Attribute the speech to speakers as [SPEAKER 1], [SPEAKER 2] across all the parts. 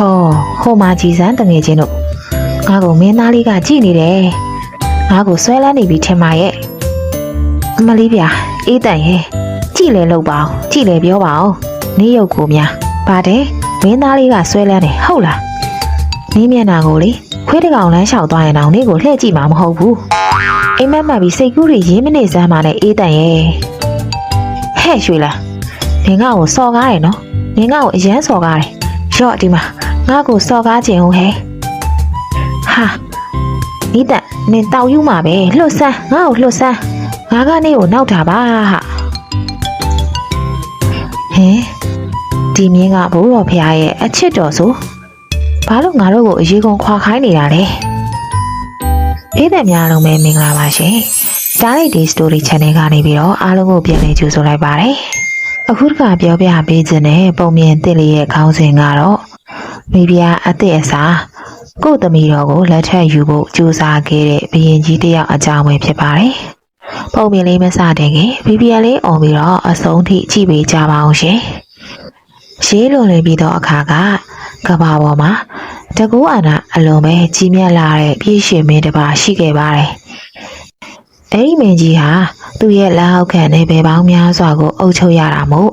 [SPEAKER 1] ဟောဟိုမှာကြည်စမ်းတငယ်ချင်းတို့ငါ့ကိုမင်းသားလေးကကြည်နေတယ်ငါ့ကိုဆွဲလန်းနေပြီထင်ပါရဲ့အမလေးဗျာအေးတန်ရဲ့ကြည်လေလို့ပါအောင်ကြည်လေပြောပါအောင်နေရုပ်ကိုများပါတယ်မင်းသားလေးကဆွဲလန်းတယ်ဟုတ်လားနေမျက်နာကိုလေခွေးတကောင်လမ်းလျှောက်သွားရင်တော့နေကိုလှည့်ကြည့်မှာမဟုတ်ဘူးအိမ်မက်မှတ်ပြီးစိတ်ကူးတွေရင်းမနေစမ်းပါနဲ့အေးတန်ရဲ့ဟဲ့ရွှေလားနေငါ့ကိုစော်ကားတယ်နော်နေငါ့ကိုအရန်စော်ကားတယ်ရော့ဒီမှာ ငါ့ကိုစော်ကားခြင်းဟုတ်ဟဲ့ဟာနိတနင်တောက်ယူမှာပဲလှုပ်ဆန်းငါ့ကိုလှုပ်ဆန်းငါကနေကိုနောက်တာပါဟာဟင်ဒီမြင်းကဘိုးတော်ဖရားရဲ့အချစ်တော်ဆိုဘာလို့ငါတို့ကိုအရေးကုန်ခွာခိုင်းနေတာလဲအေးတဲ့များလုံးပဲမင်္ဂလာပါရှင်တားလိုက်ဒီ story channel ကနေပြီးတော့အားလုံးကိုပြန်လည်ကြိုဆိုလိုက်ပါတယ်အခုတခါပြောပြပေးခြင်းနဲ့ပုံမြင်တစ်လေးရဲ့ခေါင်းစဉ်ကတော့ မိဖုရားအသက်အစားကို့သမီးတော်ကိုလက်ထပ်ယူဖို့ကြိုးစားခဲ့တဲ့ဘရင်ကြီးတစ်ယောက်အကြောင်းပဲဖြစ်ပါတယ်။ပုံပြင်လေးမစတင်ခင်မိဖုရားလေးអော်ပြီးတော့အဆုံးထိကြည့်ပေးကြပါအောင်ရှင်။ရေးလွန်လည်ပြီးတော့အခါကကဘာပေါ်မှာတကူအာနာအလုံးပဲကြီးမြတ်လာတဲ့ပြည့်ရှင်မင်းတစ်ပါးရှိခဲ့ပါတယ်။အဲ့ဒီမင်းကြီးဟာ သူ့ရဲ့လက်အောက်ခံနေပေပေါင်းများစွာကိုအုပ်ချုပ်ရတာမို့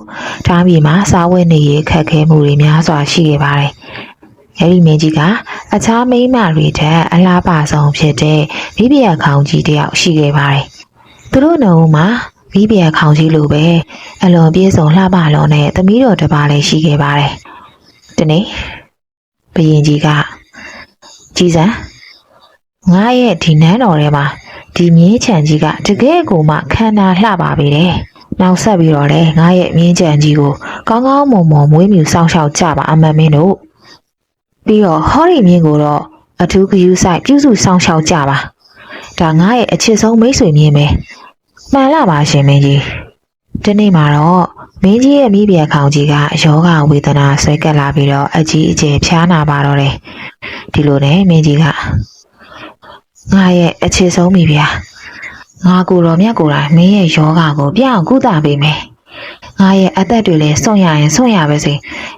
[SPEAKER 1] ဒါပြည်မှာစားဝတ်နေရေးခက်ခဲမှုတွေများစွာရှိခဲ့ပါတယ်။အဲဒီမင်းကြီးကအခြားမိန်းမတွေထက်အလားပါဆုံးဖြစ်တဲ့မိဖုရားခေါင်းကြီးတစ်ယောက်ရှိခဲ့ပါတယ်။သူတို့နှုံမှာမိဖုရားခေါင်းကြီးလိုပဲအလွန်ပြည့်စုံလှပလွန်တဲ့သမီးတော်တစ်ပါးလည်းရှိခဲ့ပါတယ်။ဒီနေ့ဘုရင်ကြီးကကြည်စံငါရဲ့ဒီနန်းတော်ထဲမှာ ဒီမြင်းချံကြီးကတကယ်ကိုမှခန္ဓာလှပါပေတယ်။နောက်ဆက်ပြီးတော့လေငါရဲ့မြင်းချံကြီးကိုကောင်းကောင်းမွန်မွန်မွေးမြူစောင့်ရှောက်ကြပါအမတ်မင်းတို့ပြီးတော့ဟောဒီမြင်းကိုတော့အထူးဂယူဆိုင်ပြုစုစောင့်ရှောက်ကြပါဒါငါရဲ့အချစ်ဆုံးမိတ်ဆွေမြင်းပဲမှန်လားပါရှင်မင်းကြီးဒီနေ့မှာတော့မင်းကြီးရဲ့မိဖုရားခေါင်းကြီးကယောဂဝေဒနာဆွဲကပ်လာပြီးတော့အကြီးအကျယ်ဖျားနာပါတော့တယ်ဒီလိုနဲ့မင်းကြီးက ငါရဲ့အချစ်ဆုံးမိဖုရားငါကိုယ်တော်မြတ်ကိုယ်တိုင်မင်းရဲ့ယောဂကိုပြအောင်ကုသပေးမယ်ငါရဲ့အသက်တွေလည်းစွန့်ရရင်စွန့်ရပါစေ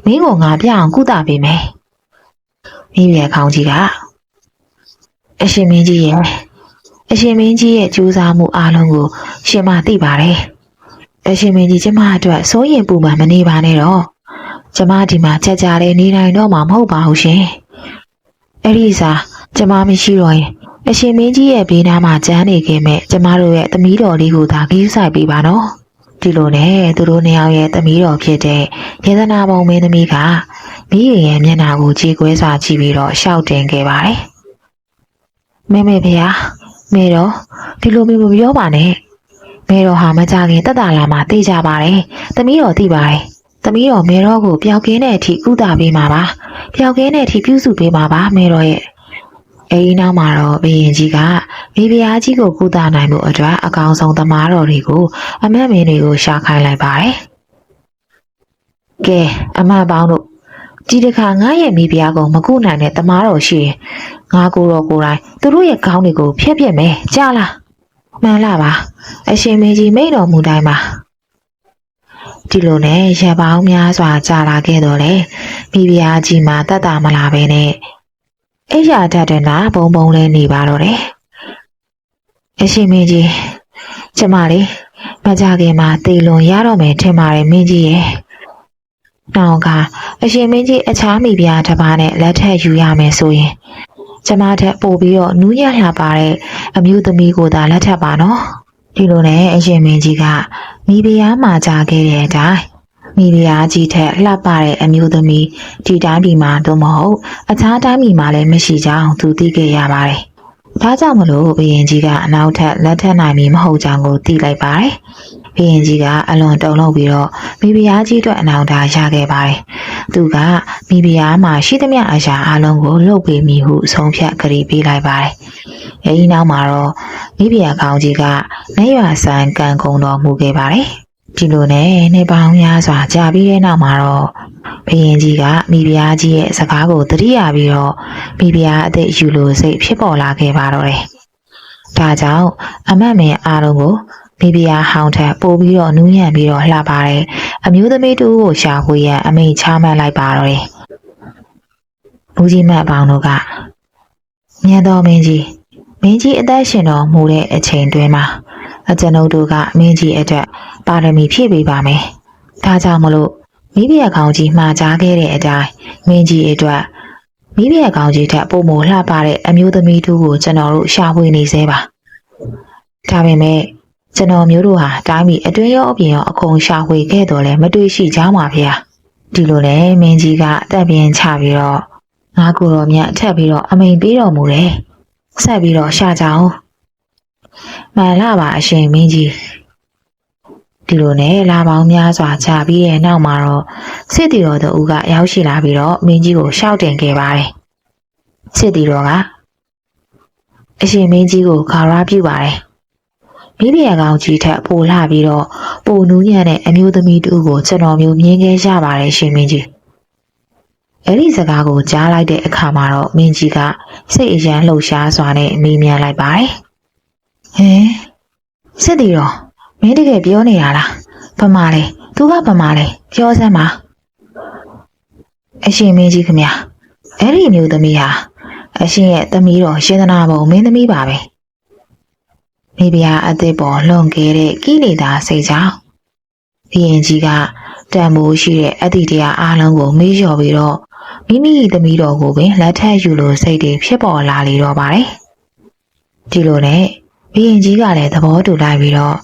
[SPEAKER 1] မင်းကိုငါပြအောင်ကုသပေးမယ်မိဖုရားခေါင်းကြီးကအရှင်မင်းကြီးရဲ့အရှင်မင်းကြီးရဲ့ကြိုးစားမှုအားလုံးကို ရှင်မသိပါတယ်အရှင်မင်းကြီးကျမအတွက်စိုးရင်ပူပန်မနေပါနဲ့တော့ကျမဒီမှာချက်ကြလေးနေနိုင်တော့မှာမဟုတ်ပါဘူးရှင်အဲ့ဒီစားကျမမရှိတော့ရင် အရှင်မင်းကြီးရဲ့ဘေးနားမှာကျန်းနေခဲ့မဲ့ကျမတို့ရဲ့သမီးတော်လေးကိုသာကြီးဆိုင်ပေးပါနော်ဒီလိုနဲ့သူတို့နှစ်ယောက်ရဲ့သမီးတော်ဖြစ်တဲ့ယေဒနာဘုံမင်းသမီးကမိရရဲ့မျက်နှာကိုကြည်ကွဲစွာကြည့်ပြီးတော့ရှောက်တင်ခဲ့ပါတယ်မေမေဖေဟာမေတော်ဒီလိုမျိုးမပြောပါနဲ့မေတော်ဟာမကြခင်တက်တာလာမှသိကြပါတယ်သမီးတော်သိပါတယ်သမီးတော်မေတော်ကိုပျောက်ကင်းတဲ့အထိကုသပေးမှာပါပျောက်ကင်းတဲ့အထိပြုစုပေးမှာပါမေတော်ရဲ့ အဲဒီနောက်မှာတော့ဘုရင်ကြီးကမိဖုရားကြီးကိုကုသနိုင်မှုအတွက်အကောင်ဆုံးသမားတော်တွေကိုအမတ်မင်းတွေကိုရှာခိုင်းလိုက်ပါတယ်။ကဲအမတ်ပေါင်းတို့ဒီတစ်ခါငါရဲ့မိဖုရားကိုမကုနိုင်တဲ့သမားတော်ရှိရင်ငါကိုယ်တော်ကိုယ်တိုင်သူတို့ရဲ့ခေါင်းတွေကိုဖျက်ပြက်မယ်ကြားလားမှန်လားပါအရှင်မင်းကြီးမိန့်တော်မူတိုင်းပါဒီလိုနဲ့ရပောင်းများစွာကြာလာခဲ့တော့လေမိဖုရားကြီးမှာတတ်တာမလာပဲနဲ့ အဲ့ရတတ်တဲ့နာဘုံဘုံလေးနေပါတော့တယ်အရှင်မင်းကြီးကျမလေးမကြခင်မှာတေလွန်ရတော့မယ်ထင်ပါတယ်မင်းကြီးရဲ့နောင်ကအရှင်မင်းကြီးအခြားမိဖုရားတစ်ပါးနဲ့လက်ထပ်ယူရမယ်ဆိုရင်ကျမထက်ပို့ပြီးတော့နူးညံ့လှပါတဲ့အမျိုးသမီးကိုသာလက်ထပ်ပါနော်ဒီလိုနဲ့အရှင်မင်းကြီးကမိဖုရားမှာကြာခဲ့တဲ့အတိုင်း မိဖုရားကြီးထက်လှပတဲ့အမျိုးသမီးဒီတိုင်းပြည်မှာသို့မဟုတ်အခြားတိုင်းပြည်မှာလည်းမရှိကြောင်းသူသိခဲ့ရပါတယ်။ဒါကြောင့်မလို့ဘုရင်ကြီးကအနောက်ထပ်လက်ထပ်နိုင်မည်မဟုတ်ကြောင်းကိုသိလိုက်ပါတယ်။ဘုရင်ကြီးကအလွန်တုန်လှုပ်ပြီးတော့မိဖုရားကြီးအတွက်အနောင်တရခဲ့ပါတယ်။သူကမိဖုရားမှာရှိသမျှအရာအလုံးကိုလှုပ်ပေးမိဟုဆုံးဖြတ်ကြိပေးလိုက်ပါတယ်။အဲဒီနောက်မှာတော့မိဖုရားကောင်းကြီးကနေရွာဆန်ကံကုံတော်မူခဲ့ပါတယ်။ ဒီလိုနဲ့နေပေါင်းများစွာကြာပြီးတဲ့နောက်မှာတော့ဘုရင်ကြီးကမိဖုရားကြီးရဲ့စကားကိုသတိရပြီးတော့မိဖုရားအသက်ယူလို့စိတ်ဖြစ်ပေါ်လာခဲ့ပါတော့တယ်။ဒါကြောင့်အမတ်မင်းအားလုံးကိုမိဖုရားဟောင်းထက်ပို့ပြီးတော့နူးညံ့ပြီးတော့လှပါတယ်။အမျိုးသမီးတူကိုရှာဖွေရန်အမိန့်ချမှတ်လိုက်ပါတော့တယ်ဦးကြီးမတ်အပေါင်းတို့ကမြန်တော်မင်းကြီးမင်းကြီးအသက်ရှင်တော်မူတဲ့အချိန်တွင်မှာ အကျွန်ုပ်တို့ကမင်းကြီးအတွက်ပါရမီဖြည့်ပေးပါမယ်။ဒါကြောင့်မလို့မိဖုရားကောင်းကြီးမှာကြားခဲ့တဲ့အတိုင်းမင်းကြီးအတွက်မိဖုရားကောင်းကြီးထက်ပုံမလှပတဲ့အမျိုးသမီးတို့ကိုကျွန်တော်တို့ရှာဖွေနေသေးပါ။ဒါပေမဲ့ကျွန်တော်မျိုးတို့ဟာတိုင်းပြည်အတွင်းရောအပြင်ရောအကုန်ရှာဖွေခဲ့တော်လဲမတွေ့ရှိကြပါဗျာ။ဒီလိုလဲမင်းကြီးကအသက်ပြင်းချပြီးတော့ငါကိုယ်တော်မြတ်ထပ်ပြီးတော့အမိန်ပေးတော်မူတယ်။ဆက်ပြီးတော့ရှာကြအောင်။ မှန်လားပါအရှင်မင်းကြီး။ဒီလိုနဲ့လာပေါင်းများစွာကြာပြီးတဲ့နောက်မှာတော့စစ်တီတော်တို့ကရောက်ရှိလာပြီးတော့မင်းကြီးကိုရှောက်တင်ခဲ့ပါတယ်။စစ်တီတော်ကအရှင်မင်းကြီးကိုခါရပြုပါတယ်။မိဖုရားကောင်းကြီးထက်ပိုလှပြီးတော့ပိုနူးညံ့တဲ့အမျိုးသမီးတူကိုကျွန်တော်မျိုးမြင်ခဲ့ရပါတယ်ရှင်မင်းကြီး။အဲ့ဒီစကားကိုကြားလိုက်တဲ့အခါမှာတော့မင်းကြီးကစိတ်အယမ်းလှုပ်ရှားစွာနဲ့မေးမြန်းလိုက်ပါတယ်။ ဟင်စစ်တီတော်မင်းတကယ်ပြောနေတာလား။ဗမာလေသူကဗမာလေပြောစမ်းပါ။အရှင်မင်းကြီးခင်ဗျာအဲ့ဒီအမျိုးသမီးဟာအရှင်ရဲ့သမီးတော်ရှင်သနာဘုံမင်းသမီးပါပဲ။မိဖုရားအသက်ပေါ်လွန်ခဲ့တဲ့ကိလေသာစိတ်ကြောင့်ဘုရင်ကြီးကတန်မိုးရှိတဲ့အတ္တိတရားအားလုံးကိုမေ့လျော်ပြီးတော့မိမိသမီးတော်ကိုပင်လက်ထပ်ယူလို့စိတ်တွေဖြစ်ပေါ်လာလေတော့ပါတယ်။ဒီလိုနဲ့ ဘုရင်ကြီးကလည်းသဘောတူလိုက်ပြီးတော့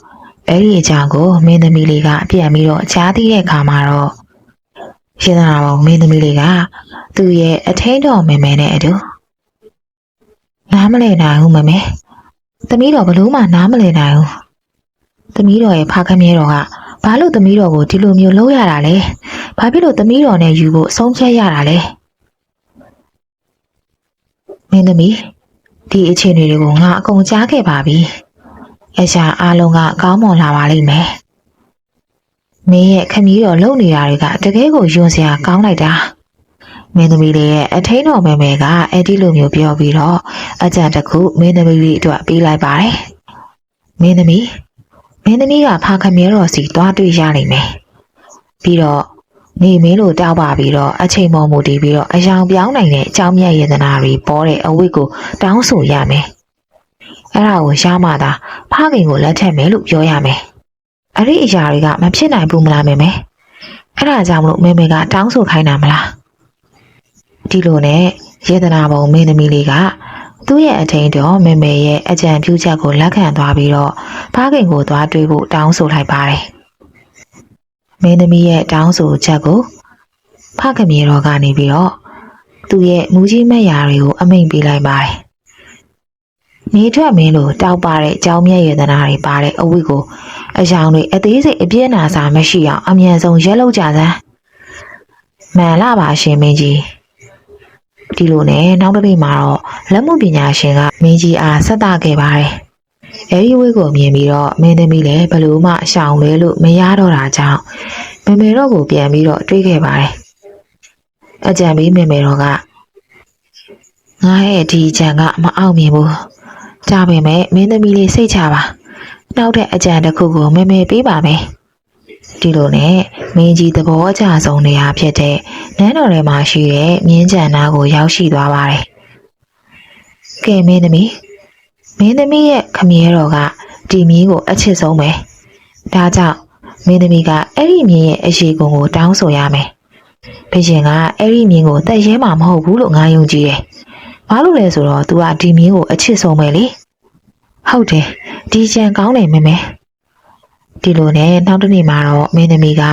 [SPEAKER 1] အဲ့ဒီအကြောင်းကိုမင်းသမီးလေးကပြန်ပြီးတော့ကြားသိတဲ့အခါမှာတော့ရှင်သာဘောင်မင်းသမီးလေးကသူ့ရဲ့အထင်းတော်မင်မဲနဲ့အတူနားမလည်နိုင်ဘူးမမဲသမီးတော်ဘလို့မှနားမလည်နိုင်ဘူးသမီးတော်ရဲ့ဖခမည်းတော်ကဘာလို့သမီးတော်ကိုဒီလိုမျိုးလုပ်ရတာလဲဘာဖြစ်လို့သမီးတော်နဲ့ယူဖို့အဆုံးဖြတ်ရတာလဲမင်းသမီး ဒီအခြေအနေတွေကိုငါအကုန်ကြားခဲ့ပါပြီအရှာအားလုံးကကောင်းမွန်လာပါလိမ့်မယ်မင်းရဲ့ခမည်းတော်လုပ်နေတာတွေကတကယ်ကိုယွန်စရာကောင်းလိုက်တာမင်းသမီးလေးရဲ့အထိန်တော်မဲမဲကအဲ့ဒီလိုမျိုးပြောပြီးတော့အကြံတစ်ခုမင်းသမီးလေးအတွက်ပေးလိုက်ပါတယ်မင်းသမီးမင်းသမီးကဖာခမည်းတော်စီတွားတွေ့ရနိုင်မယ်ပြီးတော့ နေမင်းတို့တောက်ပါပြီးတော့အချိန်မော်မူတည်ပြီးတော့အယောင်ပြောင်းနိုင်တဲ့အကြောင်းမြတ်ယေသနာတွေပေါ်တဲ့အဝိတ်ကိုတောင်းဆိုရမယ်အဲ့ဒါကိုရမှသာဖခင်ကိုလက်ထက်မယ်လို့ပြောရမယ်အဲ့ဒီအရာတွေကမဖြစ်နိုင်ဘူးမလားမေမေအဲ့ဒါကြောင့်မလို့မေမေကတောင်းဆိုခိုင်းတာမလားဒီလိုနဲ့ယေသနာဘုံမင်းသမီးလေးကသူ့ရဲ့အထိန်တော်မေမေရဲ့အကြံပြုချက်ကိုလက်ခံသွားပြီးတော့ဖခင်ကိုသွားတွေ့ဖို့တောင်းဆိုလိုက်ပါတယ် မင်းသမီးရဲ့တောင်းဆိုချက်ကိုဖခင်မြေတော်ကနေပြီးတော့သူ့ရဲ့မူကြီးမက်ရာတွေကိုအမိန့်ပေးလိုက်ပါတယ်နေထွက်မင်းလိုတောက်ပါတဲ့အကြောင်းမြတ်ရတနာတွေပါတဲ့အဝိကိုအယောင်တွေအသေးစိတ်အပြည့်အနာစာမရှိအောင်အမြန်ဆုံးရက်လောက်ကြစမ်းမှန်လားပါရှင်မင်းကြီးဒီလိုနဲ့နောက်တစ်နေ့မှာတော့လက်မှုပညာရှင်ကမင်းကြီးအားဆက်တာခဲ့ပါတယ် အဲဒီဝိကိုမြင်ပြီးတော့မင်းသမီးလည်းဘယ်လို့မှရှောင်လဲလို့မရတော့တာကြောင့်မမေတော့ကိုပြန်ပြီးတော့တွေးခဲ့ပါတယ်အကြံပေးမမေတော့ကငါရဲ့ဒီအကြံကမအောင်မြင်ဘူးဒါပေမဲ့မင်းသမီးလေးစိတ်ချပါနောက်တဲ့အကြံတစ်ခုကိုမမေပေးပါမယ်ဒီလိုနဲ့မင်းကြီးသဘောအကျဆုံးနေရာဖြစ်တဲ့နန်းတော်ထဲမှာရှိတဲ့မြင်းကြံနာကိုရောက်ရှိသွားပါတယ်ကဲမင်းသမီး မင်းသမီးရဲ့ခမည်းတော်ကဒီမြင်းကိုအချစ်ဆုံးပဲဒါကြောင့်မင်းသမီးကအဲ့ဒီမြင်းရဲ့အရှိကုံကိုတောင်းဆိုရမယ်ဘုရင်ကအဲ့ဒီမြင်းကိုတက်ရဲမှာမဟုတ်ဘူးလို့ငါယုံကြည်တယ်ဘာလို့လဲဆိုတော့ तू ကဒီမြင်းကိုအချစ်ဆုံးပဲလေဟုတ်တယ်ဒီကြံကောင်းတယ်မမေဒီလိုနဲ့နောက်တစ်နေ့မှာတော့မင်းသမီးက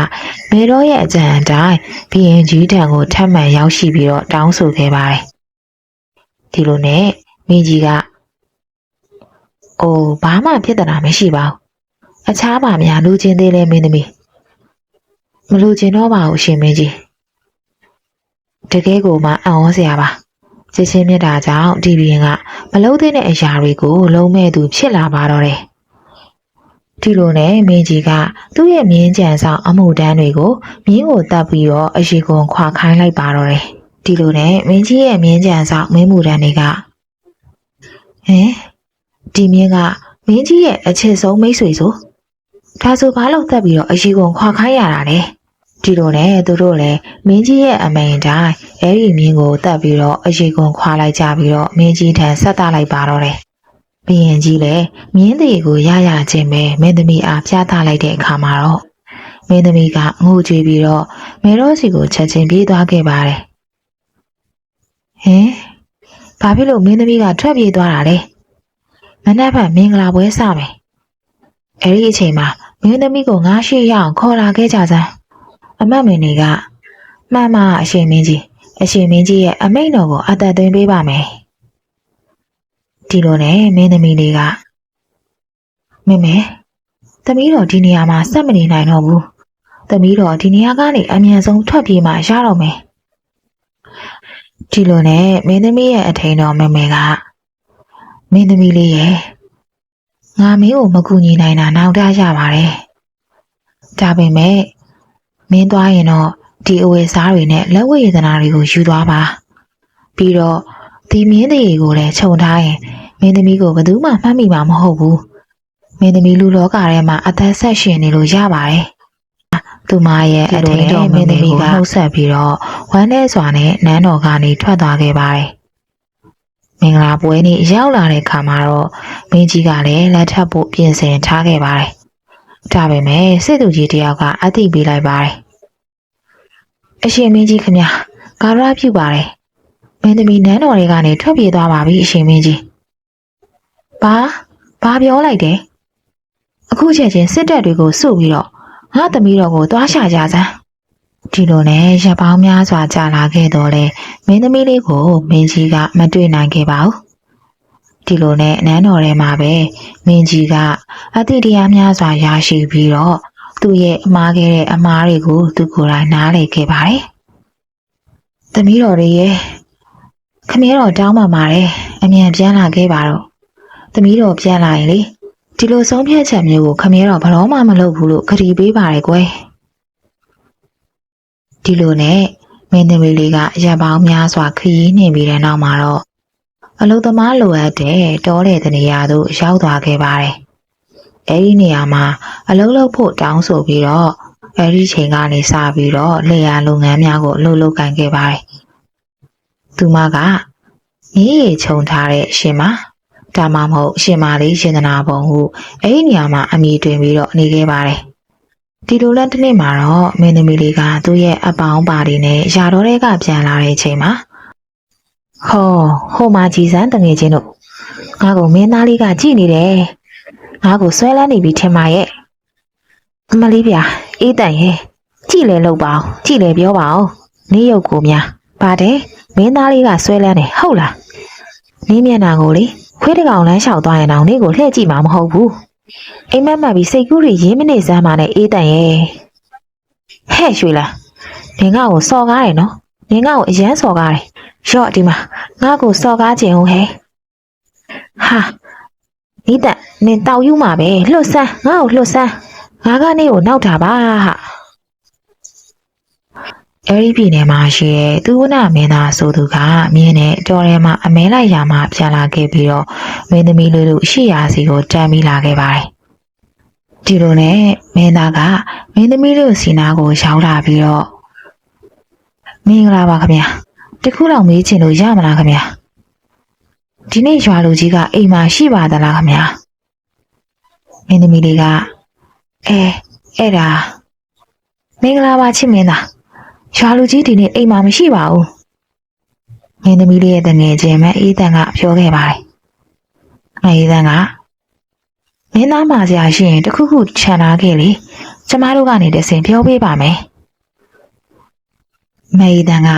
[SPEAKER 1] မေတော်ရဲ့အကြံအတိုင်းဘီရင်ကြီးတံကိုထပ်မံရောက်ရှိပြီးတော့တောင်းဆိုခဲ့ပါတယ်ဒီလိုနဲ့မင်းကြီးက အိုးဘာမှဖြစ်တာမရှိပါဘူးအခြားပါများလူချင်းသေးလဲမင်းသမီးမလူချင်းတော့ပါဘူးရှင်မင်းကြီးတကယ်ကိုမှအံ့ဩစရာပါချစ်ချင်းမြတ်တာကြောင့်ဒီဘီရင်ကမလုံးသေးတဲ့အရာတွေကိုလုံးမဲ့သူဖြစ်လာပါတော့တယ်ဒီလိုနဲ့မင်းကြီးကသူ့ရဲ့မြင်းကြံဆောင်အမှုတန်းတွေကိုမြင်းကိုတပ်ပြီးတော့အရှိကွန်ခွာခိုင်းလိုက်ပါတော့တယ်ဒီလိုနဲ့မင်းကြီးရဲ့မြင်းကြံဆောင်မင်းမှုတန်းတွေကဟင် ဒီမြင်းကမင်းကြီးရဲ့အချစ်ဆုံးမိတ်ဆွေဆိုဒါဆိုဘာလို့တပ်ပြီးတော့အရှိကွန်ခွာခိုင်းရတာလဲဒီလိုနဲ့သူတို့လည်းမင်းကြီးရဲ့အမိန်တိုင်းအဲ့ဒီမြင်းကိုတတ်ပြီးတော့အရေကွန်ခွာလိုက်ကြပြီးတော့မင်းကြီးထံဆက်တလိုက်ပါတော့တယ်ဘုရင်ကြီးလည်းမြင်းသေးကိုရရချင်းပဲမင်းသမီးအားပြသလိုက်တဲ့အခါမှာတော့မင်းသမီးကငိုကြွေးပြီးတော့မေရောစီကိုချက်ချင်းပြေးသွားခဲ့ပါတယ်ဟင်ဘာဖြစ်လို့မင်းသမီးကထွက်ပြေးသွားတာလဲ မနက်ဖြန်မင်္ဂလာပွဲစမယ်အဲ့ဒီအချိန်မှာမင်းသမီးကိုငါရှိရအောင်ခေါ်လာခဲ့ကြစမ်းအမတ်မင်းတွေကမှန်မှအရှင်မင်းကြီးအရှင်မင်းကြီးရဲ့အမိန့်တော်ကိုအသက်သွင်းပေးပါမယ်ဒီလိုနဲ့မင်းသမီးလေးကမင်းမဲသမီးတော်ဒီနေရာမှာဆက်မနေနိုင်တော့ဘူးသမီးတော်ဒီနေရာကနေအမြန်ဆုံးထွက်ပြေးမှရတော့မယ်ဒီလိုနဲ့မင်းသမီးရဲ့အထိန်တော်မမေက မင်းသမီးလေးရဲ့ငါမင်းကိုမကူညီနိုင်တာနောက်တရပါတယ်ဒါပေမဲ့မင်းသွားရင်တော့ဒီအဝယ်စားတွေနဲ့လက်ဝဲရတနာတွေကိုယူသွားပါပြီးတော့ဒီမင်းသေးကိုလည်းခြုံထားရင်မင်းသမီးကိုဘယ်သူမှမှတ်မိမှာမဟုတ်ဘူးမင်းသမီးလူလောကထဲမှာအသက်ဆက်ရှင်နေလို့ရပါတယ်သူမရဲ့အထိန်တော်မင်းသမီးကနှုတ်ဆက်ပြီးတော့ဝမ်းထဲစွာနဲ့နန်းတော်ကနေထွက်သွားခဲ့ပါတယ် မင်္ဂလာပွဲနေ့ရောက်လာတဲ့ခါမှာတော့မင်းကြီးကလည်းလက်ထပ်ဖို့ပြင်ဆင်ထားခဲ့ပါတယ်ဒါပေမဲ့စစ်သူကြီးတယောက်ကအသိပေးလိုက်ပါတယ်အရှင်မင်းကြီးခင်ဗျာကာရပြုပါတယ်မင်းသမီးနန်းတော်တွေကနေထွက်ပြေးသွားပါပြီအရှင်မင်းကြီးဘာဘာပြောလိုက်တယ်အခုချက်ချင်းစစ်တပ်တွေကိုစုပြီးတော့ငါသမီးတော်ကိုသွားရှာကြစမ်း ဒီလိုနဲ့ရပ်ပေါင်းများစွာကြာလာခဲ့တော့လေမင်းသမီးလေးကိုမင်းကြီးကမတွေ့နိုင်ခဲ့ပါဘူးဒီလိုနဲ့နန်းတော်ထဲမှာပဲမင်းကြီးကအတိတရားများစွာရရှိပြီးတော့သူ့ရဲ့အမားခဲ့တဲ့အမားတွေကိုသူကိုယ်တိုင်နားလည်ခဲ့ပါတယ်။သမီးတော်တွေရဲ့ခမည်းတော်တောင်းပန်ပါတယ်အမြန်ပြန်လာခဲ့ပါတော့။သမီးတော်ပြန်လာရင်လေဒီလိုဆုံးဖြတ်ချက်မျိုးကိုခမည်းတော်ဘယ်တော့မှမလုပ်ဘူးလို့ခရီးပေးပါတယ်ကွယ်။ ဒီလိုနဲ့မင်းသမီးလေးကရပ်ပေါင်းများစွာခရီးနှင်ပြီးတဲ့နောက်မှာတော့အလုသမားလိုအပ်တဲ့တောတဲ့တနေရာသို့ရောက်သွားခဲ့ပါတယ်။အဲဒီနေရာမှာအလုပ်လုပ်ဖို့တောင်းဆိုပြီးတော့အဲဒီချိန်ကနေစပြီးတော့လေယာလုပ်ငန်းများကိုလှုပ်လှုပ်ကန်ခဲ့ပါတယ်။သူမကမြေရီခြုံထားတဲ့ရှင်မဒါမှမဟုတ်ရှင်မလေးရှင်သနာပုံဟုအဲဒီနေရာမှာအမိတွင်ပြီးတော့နေခဲ့ပါတယ်။ ဒီလိုလတစ်နေ့မှာတော့မင်းသမီးလေးကသူ့ရဲ့အပေါင်းပါတွေနဲ့ယာတော်တွေကပြန်လာတဲ့အချိန်မှာဟောဟိုမှာကြည်စမ်းတငယ်ချင်းတို့ငါ့ကိုမင်းသားလေးကကြည်နေတယ်ငါ့ကိုဆွဲလန်းနေပြီထင်ပါရဲ့အမလေးဗျာအေးတန်ရဲ့ကြည်လေလို့ပါအောင်ကြည်လေပြောပါအောင်နေရုပ်ကိုများပါတယ်မင်းသားလေးကဆွဲလန်းတယ်ဟုတ်လားနေမျက်နှာကိုလေခွေးတကောင်လမ်းလျှောက်သွားရင်တော့နေကိုလှည့်ကြည့်မှာမဟုတ်ဘူး အိမ်မက်မှတ်ပြီးစိတ်ကူးတွေရင်းမနေစမ်းပါနဲ့အေးတန်ရဲ့ဟဲ့ရွှေလားနေငါ့ကိုစော်ကားတယ်နော်နေငါ့ကိုအရန်စော်ကားတယ်ရော့ဒီမှာငါ့ကိုစော်ကားခြင်းဟုတ်ဟဲ့ဟာဒီတက်နင်တောက်ယူမှာပဲလှုပ်ဆန်းငါ့ကိုလှုပ်ဆန်းငါကနေကိုနောက်တာပါဟာ အဲဒီပြည်နယ်မှာရှိတဲ့သူဝနမင်းသားဆိုသူကမြင်းနဲ့တော်ထဲမှာအမဲလိုက်ရာမှာပြန်လာခဲ့ပြီးတော့မင်းသမီးလေးတို့ရှိရာစီကိုတမ်းပြီးလာခဲ့ပါတယ်ဒီလိုနဲ့မင်းသားကမင်းသမီးလေးကိုစီနာကိုရောက်လာပြီးတော့မင်္ဂလာပါခင်ဗျာတခုတော့မေးချင်လို့ရမလားခင်ဗျာဒီနေ့ရွာလူကြီးကအိမ်မှာရှိပါသလားခင်ဗျာမင်းသမီးလေးကအဲအဲ့ဒါမင်္ဂလာပါချစ်မင်းသား ရွာလူကြီးဒီနေ့အိမ်မှာမရှိပါဘူးမင်းသမီးလေးရဲ့တငယ်ချင်းမအေးတန်ကပြောခဲ့ပါတယ်မအေးတန်ကမင်းသားမဆရာရှိရင်တခုခုခြံထားခဲ့လေကျမတို့ကနေတဆင်ပြောပေးပါမယ်မအေးတန်က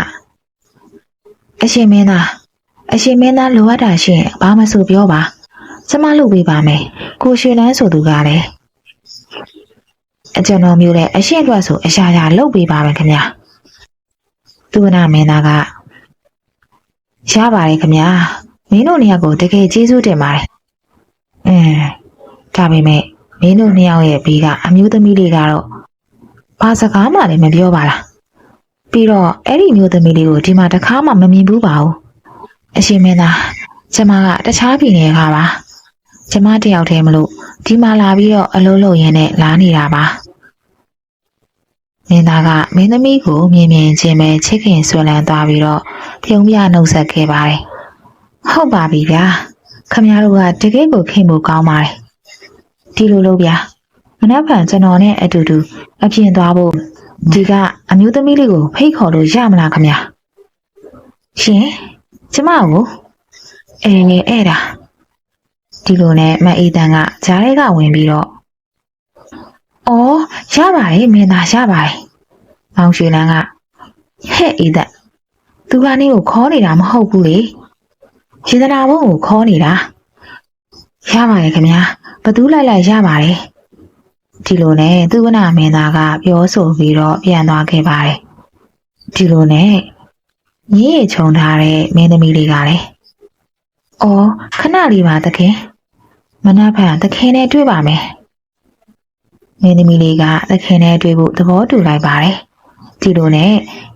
[SPEAKER 1] အရှင်မင်းသားအရှင်မင်းသားလိုအပ်တာရှိရင်ဘာမှမဆိုပြောပါကျမလုပ်ပေးပါမယ်ကိုရွှေလန်းဆိုသူကလည်းအကျွန်တော်မျိုးနဲ့အရှင်အတွက်ဆိုအရှာရှာလုပ်ပေးပါမယ်ခင်ဗျာ သူဝနာမင်းသားကရပါတယ်ခင်ဗျာမင်းတို့နှစ်ယောက်ကိုတကယ်ကျေးဇူးတင်ပါတယ်အင်းဒါပေမဲ့မင်းတို့နှစ်ယောက်ရဲ့ဘေးကအမျိုးသမီးလေးကတော့ဘာစကားမှလည်းမပြောပါလားပြီးတော့အဲ့ဒီမျိုးသမီးလေးကိုဒီမှာတခါမှမမြင်ဘူးပါဘူးအရှင်မင်းသားကျမကတခြားပြည်နယ်ကပါကျမတယောက်တည်းမလို့ဒီမှာလာပြီးတော့အလုံးလုံးရင်းနဲ့လာနေတာပါ မင်းသားကမင်းသမီးကိုမြင်မြင်ချင်းပဲချစ်ခင်ဆွဲလန်းသွားပြီးတော့ပြုံးပြနှုတ်ဆက်ခဲ့ပါတယ်ဟုတ်ပါပြီဗျာခမရတို့ကတကယ်ကိုခင်မှုကောင်းပါတယ်ဒီလိုလို့ဗျာမနက်ဖြန်ကျွန်တော်နဲ့အတူတူအပြင်သွားဖို့ဒီကအမျိုးသမီးလေးကိုဖိတ်ခေါ်လို့ရမလားခမရရှင်ကျမကိုအေးနေအဲ့ဒါဒီလိုနဲ့မအေးတန်ကဂျားရဲကဝင်ပြီးတော့ ဩရပါတယ်မင်းသားရပါတယ်မောင်ရွှေလန်းကဟဲ့အေးသက်သူကနေကိုခေါ်နေတာမဟုတ်ဘူးလေရှင်သနာဘုံကိုခေါ်နေတာရပါတယ်ခင်ဗျာဘသူလိုက်လိုက်ရပါတယ်ဒီလိုနဲ့သူဝနာမင်းသားကပြောဆိုပြီးတော့ပြန်သွားခဲ့ပါတယ်ဒီလိုနဲ့ညည်းရခြုံထားတဲ့မင်းသမီးလေးကလည်းအော်ခဏလေးပါသခင်မနက်ဖြန်သခင်နဲ့တွေ့ပါမယ် မင်းသမီးလေးကသခင်နဲ့တွေ့ဖို့သဘောတူလိုက်ပါတယ်ဒီလိုနဲ့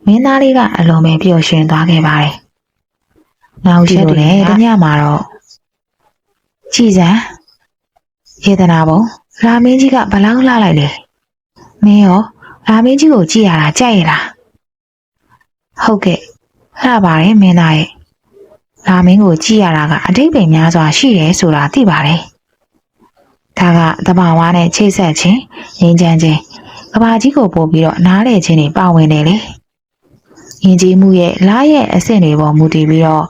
[SPEAKER 1] မင်းသားလေးကအလွန်ပဲပျော်ရွှင်သွားခဲ့ပါတယ်နောက်ရက်တွေနဲ့တညမှာတော့ကြည်စံယေဒနာဘုံရာမင်းကြီးကဘလောက်လှလိုက်လဲမင်းရောရာမင်းကြီးကိုကြည့်ရတာကြိုက်ရလားဟုတ်ကဲ့လှပါတယ်မင်းသားရဲ့ရာမင်းကိုကြည့်ရတာကအတိတ်ပင်များစွာရှိတယ်ဆိုတာသိပါတယ် ဒါကတဘာဝနဲ့ချိတ်ဆက်ခြင်းငြိမ်းချမ်းခြင်းကဘာကြီးကိုပို့ပြီးတော့နားလေခြင်းတွေပါဝင်တယ်လေယဉ်ကျေးမှုရဲ့လားရဲ့အဆင့်တွေပေါ်မူတည်ပြီးတော့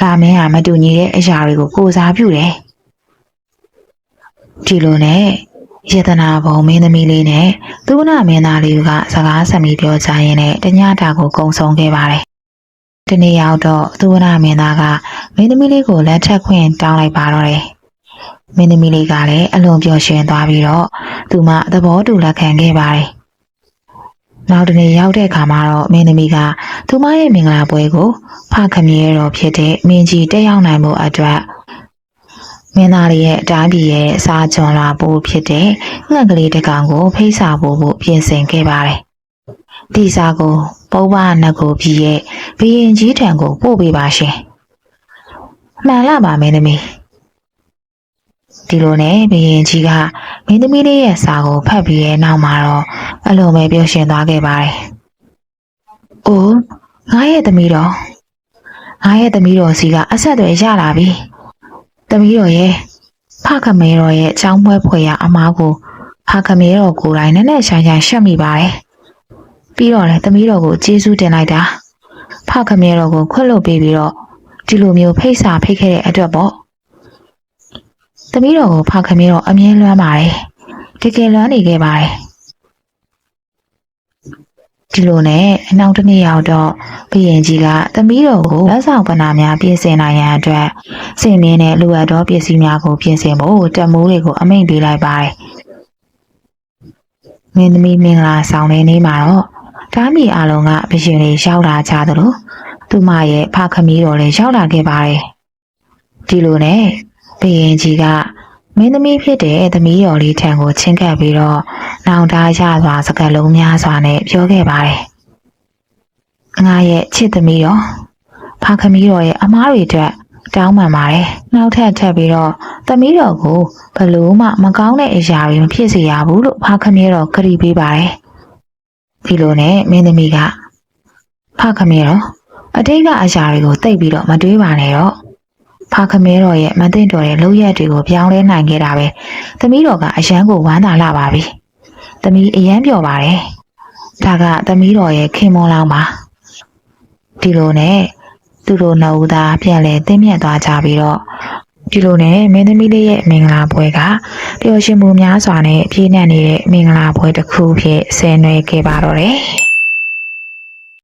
[SPEAKER 1] ရာမင်းဟာမတူညီတဲ့အရာတွေကိုကိုယ်စားပြုတယ်ဒီလိုနဲ့ယတနာဘုံမင်းသမီးလေးနဲ့သူနာမင်းသားလေးကစကားဆက်ပြီးပြောကြရင်းနဲ့တညတာကိုကုံဆုံးခဲ့ပါတယ်ဒီနေ့ရောက်တော့သူနာမင်းသားကမင်းသမီးလေးကိုလက်ထပ်ခွင့်တောင်းလိုက်ပါတော့တယ် မင်းသမီးလေးကလည်းအလွန်ပျော်ရွှင်သွားပြီးတော့သူမသဘောတူလက်ခံခဲ့ပါတယ်နောက်တစ်နေ့ရောက်တဲ့အခါမှာတော့မင်းသမီးကသူမရဲ့မင်္ဂလာပွဲကိုဖခင်ရဲ့တော်ဖြစ်တဲ့မင်းကြီးတက်ရောက်နိုင်မှုအတွက်မင်းသားလေးရဲ့အတိုင်းပြည်ရဲ့စားကြွန်လာဖို့ဖြစ်တဲ့ငှက်ကလေးတစ်ကောင်ကိုဖိတ်စာဖို့ဖို့ပြင်ဆင်ခဲ့ပါတယ်။ဒီစာကိုပုံပနတ်ကိုပြည်ရဲ့ဘီရင်ကြီးထံကိုပို့ပေးပါရှင်။မှန်လားပါမင်းသမီး။ ဒီလိုနဲ့ဘီရင်ကြီးကမင်းသမီးလေးရဲ့စာကိုဖတ်ပြီးရဲ့နောက်မှာတော့အလိုပဲပြောရှင်သွားခဲ့ပါတယ်။အိုးငါရဲ့သမီးတော်ငါရဲ့သမီးတော်စီကအဆက်အသွယ်ရလာပြီ။သမီးတော်ရဲ့ဖခမဲတော်ရဲ့အချောင်းပွဲဖွယ်ရအမားကိုဖခမဲတော်ကိုယ်တိုင်နဲ့နဲ့ရှာရှာရှက်မိပါတယ်။ပြီးတော့လေသမီးတော်ကိုကျေးဇူးတင်လိုက်တာ။ဖခမဲတော်ကိုခွတ်လုပ်ပေးပြီးတော့ဒီလိုမျိုးဖိတ်စာဖိတ်ခဲ့တဲ့အတွက်ပေါ့။ သမီးတော်ကိုဖခမဲတော်အမြဲလွမ်းပါတယ်။တကယ်လွမ်းနေခဲ့ပါတယ်။ဒီလိုနဲ့အနောက်တစ်နေ့ရောက်တော့ဘယင်ကြီးကသမီးတော်ကိုလက်ဆောင်ပနာများပြင်ဆင်နိုင်ရန်အတွက်စင်မြင့်တဲ့လိုအပ်သောပစ္စည်းများကိုပြင်ဆင်ဖို့တက်မိုးတွေကိုအမိန့်ပေးလိုက်ပါတယ်။မင်းသမီးမင်္ဂလာဆောင်တဲ့နေ့မှာတော့ဓာမီအလုံးကဘယင်လေးရောက်လာကြသလိုသူမရဲ့ဖခမီးတော်လည်းရောက်လာခဲ့ပါတယ်။ဒီလိုနဲ့ ဘယင်ကြီးကမင်းသမီးဖြစ်တဲ့သမီးတော်လေးထံကိုချင်းကပ်ပြီးတော့နောင်တရစွာစကားလုံးများစွာနဲ့ပြောခဲ့ပါတယ်။ငါရဲ့ချစ်သမီးတော်ဖခမီးတော်ရဲ့အမားတွေအတွက်တောင်းပန်ပါတယ်။နောက်ထပ်ထပ်ပြီးတော့သမီးတော်ကိုဘလို့မှမကောင်းတဲ့အရာတွေမဖြစ်စေရဘူးလို့ဖခမီးတော်ကတိပေးပါတယ်။ဒီလိုနဲ့မင်းသမီးကဖခမီးတော်အတိတ်ကအရာတွေကိုသိပ်ပြီးတော့မတွေးပါနဲ့တော့ ဖခမဲတော်ရဲ့မသိမ့်တော်ရဲ့လောက်ရက်တွေကိုပြောင်းလဲနိုင်ခဲ့တာပဲ။သမီးတော်ကအရန်ကိုဝမ်းသာလာပါပြီ။သမီးအရန်ပျော်ပါတယ်။ဒါကသမီးတော်ရဲ့ခင်မွန်လောင်းပါ။ဒီလိုနဲ့သူတို့နှစ်ဦးသားပြန်လဲတင်းမြတ်သွားကြပြီးတော့ဒီလိုနဲ့မင်းသမီးလေးရဲ့မင်္ဂလာပွဲကပျော်ရွှင်မှုများစွာနဲ့ပြည့်နှက်နေတဲ့မင်္ဂလာပွဲတစ်ခုဖြစ်ဆင်နွှဲခဲ့ပါတော့တယ်။